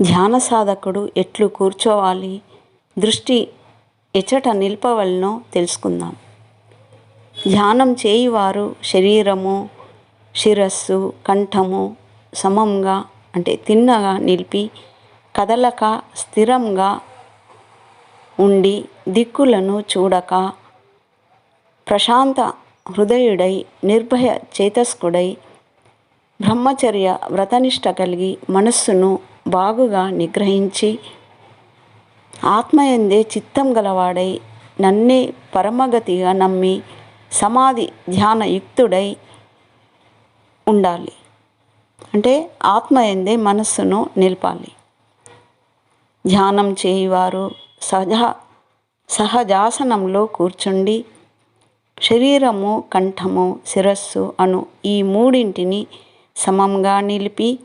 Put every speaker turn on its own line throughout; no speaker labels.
ధ్యాన సాధకుడు ఎట్లు కూర్చోవాలి? దృష్టి ఎచ్చట నిలపవలనో తెలుసుకుందాం. ధ్యానం చేయువారు శరీరము శిరస్సు కంఠము సమంగా అంటే తిన్నగా నిలిపి కదలక స్థిరంగా ఉండి దిక్కులను చూడక ప్రశాంత హృదయుడై నిర్భయ చేతస్కుడై బ్రహ్మచర్య వ్రతనిష్ట కలిగి మనస్సును బాగుగా నిగ్రహించి ఆత్మయందే చిత్తం గలవాడై నన్నే పరమగతిగా నమ్మి సమాధి ధ్యానయుక్తుడై ఉండాలి. అంటే ఆత్మయందే మనస్సును నిలపాలి. ధ్యానం చేయువారు సహజ సహజాసనంలో కూర్చుండి శరీరము కంఠము శిరస్సు అను ఈ మూడింటిని సమంగా నిలిపి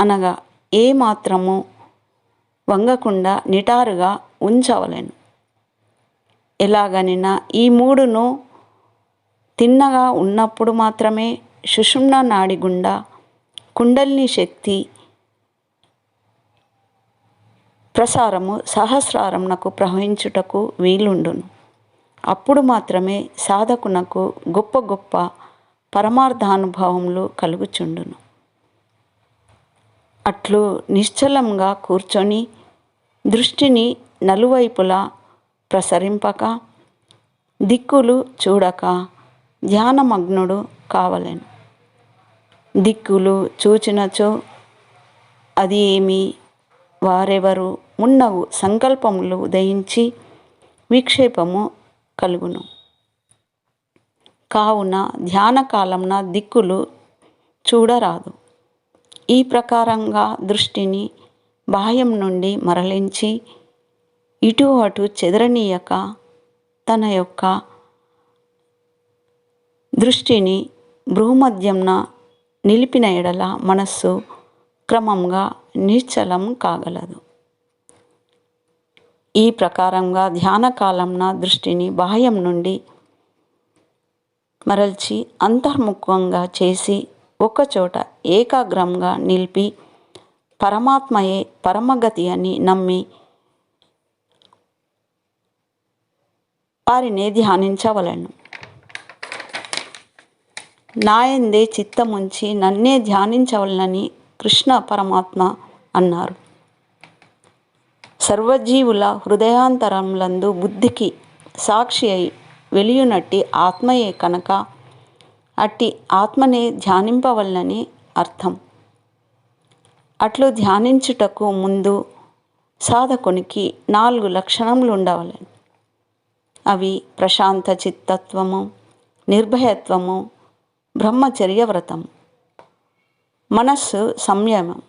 అనగా ఏ మాత్రము వంగకుండా నిటారుగా ఉంచవలెను. ఎలాగనినా ఈ మూడును తిన్నగా ఉన్నప్పుడు మాత్రమే సుషుమ్న నాడి గుండా కుండలిని శక్తి ప్రసారము సహస్రారమునకు ప్రవహించుటకు వీలుండును. అప్పుడు మాత్రమే సాధకునకు గొప్ప గొప్ప పరమార్థానుభవములు కలుగుచుండును. అట్లు నిశ్చలంగా కూర్చొని దృష్టిని నలువైపులా ప్రసరింపక దిక్కులు చూడక ధ్యానమగ్నుడు కావలేను. దిక్కులు చూచినచో అది ఏమి? వారెవరు ఉన్నవు సంకల్పములు ఉదయించి విక్షేపము కలుగును. కావున ధ్యాన కాలంన దిక్కులు చూడరాదు. ఈ ప్రకారంగా దృష్టిని బాహ్యం నుండి మరలించి ఇటు అటు చెదరనీయక తన యొక్క దృష్టిని భూమధ్యంన నిలిపిన ఎడల మనస్సు క్రమంగా నిశ్చలం కాగలదు. ఈ ప్రకారంగా ధ్యాన కాలంన దృష్టిని బాహ్యం నుండి మరల్చి అంతర్ముఖంగా చేసి ఒకచోట ఏకాగ్రంగా నిలిపి పరమాత్మయే పరమగతి అని నమ్మి వారిని ధ్యానించవలను. నాయందే చిత్తముంచి నన్నే ధ్యానించవలనని కృష్ణ పరమాత్మ అన్నారు. సర్వజీవుల హృదయాంతరములందు బుద్ధికి సాక్షి అయి వెలియునట్టి ఆత్మయే కనుక అట్టి ఆత్మనే ధ్యానింపవలనని అర్థం. అట్లు ధ్యానించుటకు ముందు సాధకునికి నాలుగు లక్షణములు ఉండవాలి. అవి ప్రశాంత చిత్తత్వము నిర్భయత్వము బ్రహ్మచర్య వ్రతం మనస్సు సంయమం.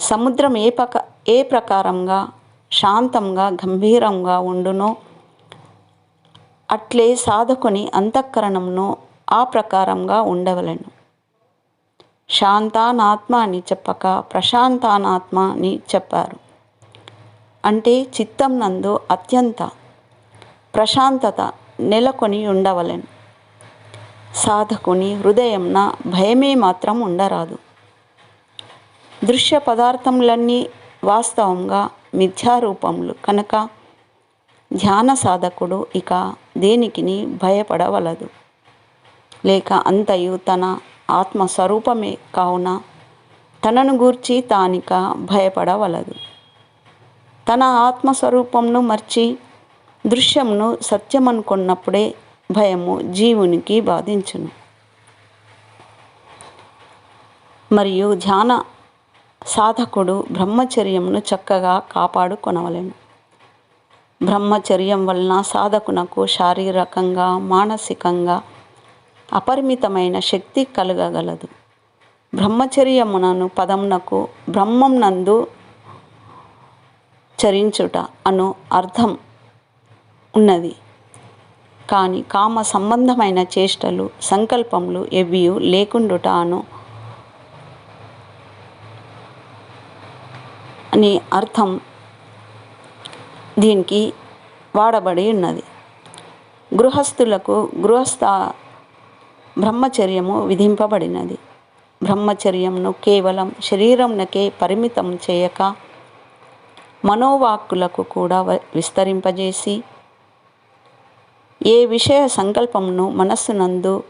సముద్రం ఏ పక ఏ ప్రకారంగా శాంతంగా గంభీరంగా ఉండునో అట్లే సాధకుని అంతఃకరణమును ఆ ప్రకారంగా ఉండవలెను. శాంతానాత్మ అని చెప్పక ప్రశాంతానాత్మ అని చెప్పారు. అంటే చిత్తం నందు అత్యంత ప్రశాంతత నెలకొని ఉండవలెను. సాధకుని హృదయంన భయమే మాత్రం ఉండరాదు. దృశ్య పదార్థములన్నీ వాస్తవంగా మిథ్యారూపములు కనుక ధ్యాన సాధకుడు ఇక దేనికిని భయపడవలదు. లేక అంతయు తన ఆత్మస్వరూపమే కావున తనను గూర్చి తానిక భయపడవలదు. తన ఆత్మస్వరూపంను మర్చి దృశ్యమును సత్యమనుకున్నప్పుడే భయము జీవునికి బాధించును. మరియు ధ్యాన సాధకుడు బ్రహ్మచర్యమును చక్కగా కాపాడుకొనవలెను. బ్రహ్మచర్యం వలన సాధకునకు శారీరకంగా మానసికంగా అపరిమితమైన శక్తి కలగగలదు. బ్రహ్మచర్యమునను పదమునకు బ్రహ్మం నందు చరించుట అను అర్థం ఉన్నది. కానీ కామ సంబంధమైన చేష్టలు సంకల్పములు ఎవి లేకుండుట అను అని అర్థం దీనికి వాడబడి ఉన్నది. గృహస్థులకు గృహస్థ బ్రహ్మచర్యము విధింపబడినది. బ్రహ్మచర్యంను కేవలం శరీరంనకే పరిమితం చేయక మనోవాక్కులకు కూడా విస్తరింపజేసి ఏ విషయ సంకల్పంను మనస్సునందు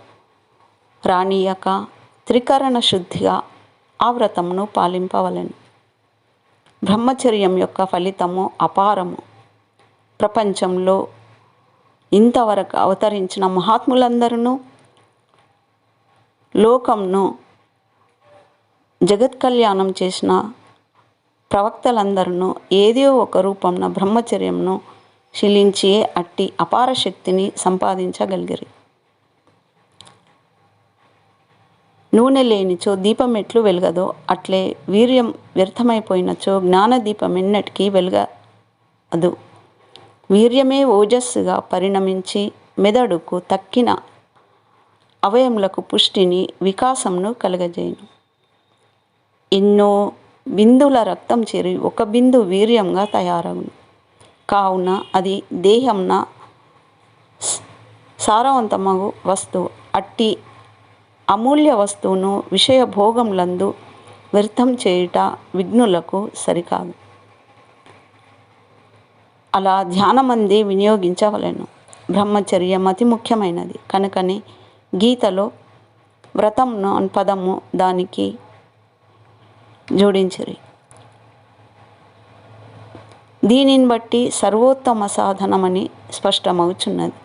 రాణీయక త్రికరణ శుద్ధిగా ఆ వ్రతమును పాలింపవలెను. బ్రహ్మచర్యం యొక్క ఫలితము అపారము. ప్రపంచంలో ఇంతవరకు అవతరించిన మహాత్ములందరూ లోకంను జగత్ కళ్యాణం చేసిన ప్రవక్తలందరూ ఏదో ఒక రూపంన బ్రహ్మచర్యంను శీలించి అట్టి అపార శక్తిని సంపాదించగలిగిరి. నూనె లేనిచో దీపం ఎట్లు వెలగదో అట్లే వీర్యం వ్యర్థమైపోయినచో జ్ఞాన దీపం ఎన్నటికీ వెలగదు. వీర్యమే ఓజస్సుగా పరిణమించి మెదడుకు తక్కిన అవయములకు పుష్టిని వికాసంను కలగజేయును. ఎన్నో బిందుల రక్తం చేరి ఒక బిందు వీర్యంగా తయారవును కావున అది దేహంన సారవంతమగు వస్తువు. అట్టి అమూల్య వస్తువును విషయ భోగములందు వ్యర్థం చేయుట విఘ్నులకు సరికాదు. అలా ధ్యానమంది వినియోగించవలెను. బ్రహ్మచర్యం అతి ముఖ్యమైనది. కనుకనే గీతలో వ్రతంను పదము దానికి జోడించిరి. దీనిని బట్టి సర్వోత్తమ సాధనమని స్పష్టమవుచున్నది.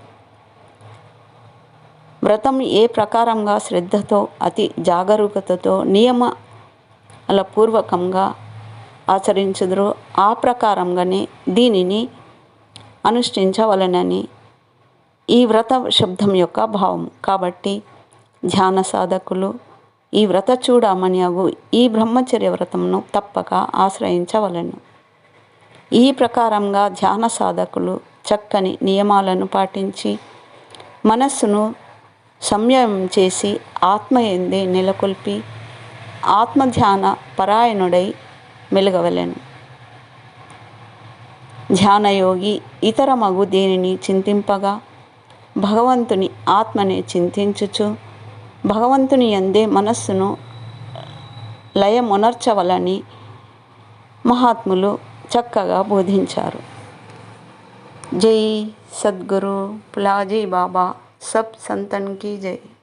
వ్రతం ఏ ప్రకారంగా శ్రద్ధతో అతి జాగరూకతతో నియమాల పూర్వకంగా ఆచరించుదురో ఆ ప్రకారంగానే దీనిని అనుష్ఠించవలనని ఈ వ్రత శబ్దం యొక్క భావం. కాబట్టి ధ్యాన సాధకులు ఈ వ్రత చూడమని అగు ఈ బ్రహ్మచర్య వ్రతంను తప్పక ఆశ్రయించవలను. ఈ ప్రకారంగా ధ్యాన సాధకులు చక్కని నియమాలను పాటించి మనస్సును సంయమం చేసి ఆత్మ ఎందే నెలకొల్పి ఆత్మధ్యాన పరాయణుడై మెలుగవలెను. ధ్యానయోగి ఇతర మగు దేనిని చింతింపగా భగవంతుని ఆత్మని చింతించుచు భగవంతుని అందే మనస్సును లయమునర్చవలని మహాత్ములు చక్కగా బోధించారు. జై సద్గురు పులాజీ బాబా సబ్ సంతన్ కీ జై.